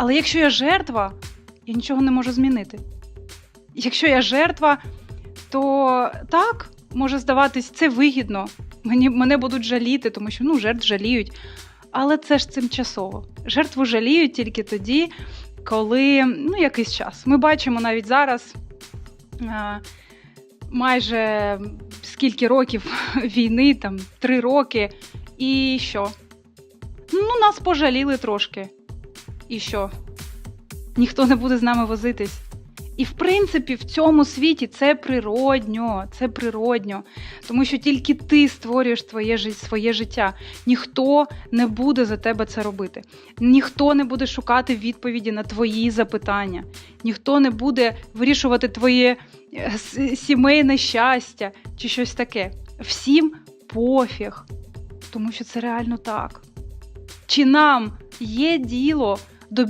Але якщо я жертва, я нічого не можу змінити. Якщо я жертва, то так, може здаватись, це вигідно. Мені, мене будуть жаліти, тому що ну, жертв жаліють. Але це ж тимчасово. Жертву жаліють тільки тоді, коли ну, якийсь час. Ми бачимо навіть зараз. е, Майже скільки років війни, там три роки, і що? Ну, нас пожаліли трошки. І що? Ніхто не буде з нами возитись. І в принципі, в цьому світі це природньо, це природньо, тому що тільки ти створюєш твоє, своє життя. Ніхто не буде за тебе це робити. Ніхто не буде шукати відповіді на твої запитання, ніхто не буде вирішувати твоє е, сімейне щастя чи щось таке. Всім пофіг, тому що це реально так. Чи нам є діло the